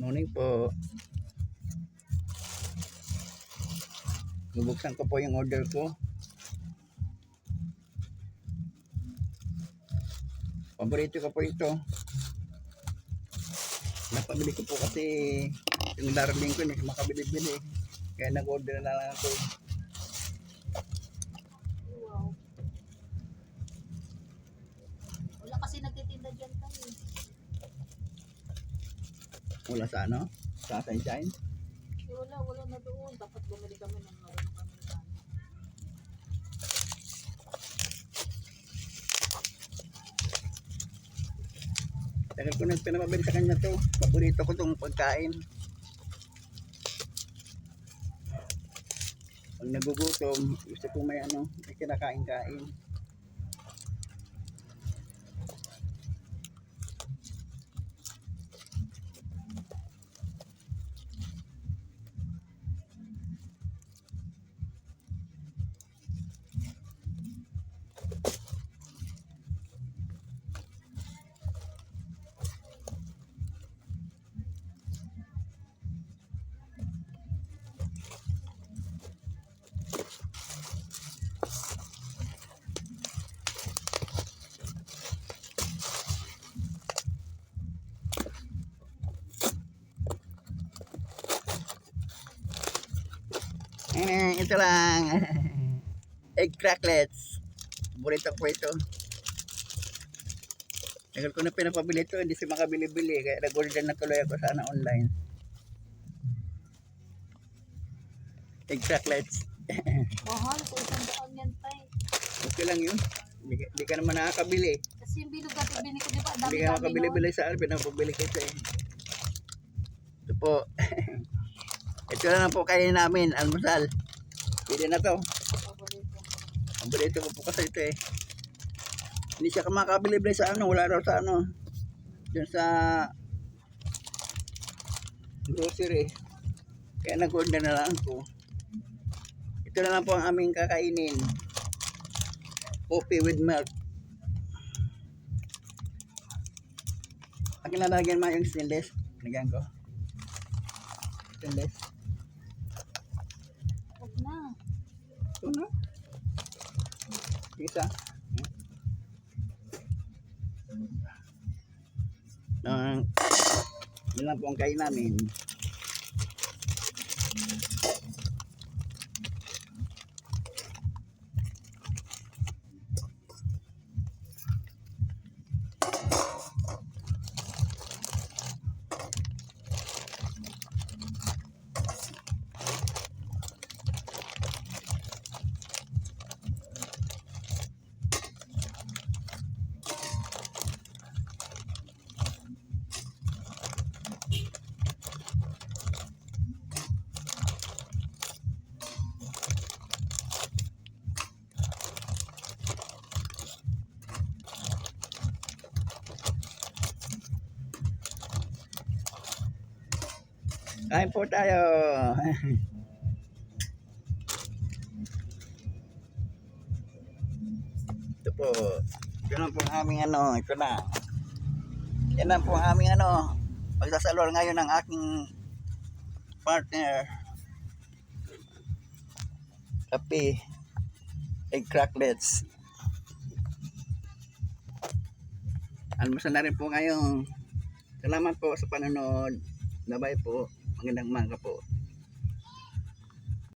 Morning po. Bubuksan ko po yung order ko. Paborito ko po ito. Napabili ko po kasi yung darling ko hindi makabili-bili. Kaya nag-order na lang ako. Wow. Wala kasi nagtitinda dyan tayo. Wala sa ano? Sa sunshine. Wala, wala na doon. Dapat bumili kami ng marunong kami na. Tagal ko nang pinapabili sa kanya to. Paborito ko tong pagkain. Pag nagugutom, gusto ko may ano, may kinakain-kain. Ito lang. Egg cracklets. Paborito ko ito. Tagal ko na pinapabili ito, hindi siya makabili-bili. Kaya nag-order na tuloy ako sana online. Egg cracklets. Mahal, kung isang daan yan tayo. Okay lang yun. Hindi, ka- hindi ka naman nakakabili. Kasi yung bilog dati bini ko, di ba? Hindi ka makabili-bili sa akin, pinapabili ko ito eh. Ito po. ito na lang po kainin namin, almusal. Pwede na to. Paborito. Ko po kasi ito eh. Hindi siya makakabili-bili sa ano, wala raw sa ano. Diyan sa grocery. Kaya nag-order na lang ko. Ito na lang po ang aming kakainin. Coffee with milk. Akin lalagyan mo yung stainless. Lagyan ko. Stainless. Huwag na. Ito na. Isa. Nang yun lang po ang kain namin. Kain po tayo. Ito po. Lang po aming ano. Ito na. Yan po aming ano. Pagsasalor ngayon ng aking partner. Kape. Egg cracklets. Almusal na rin po ngayon. Salamat po sa panonood. Bye-bye po. Magandang umaga po.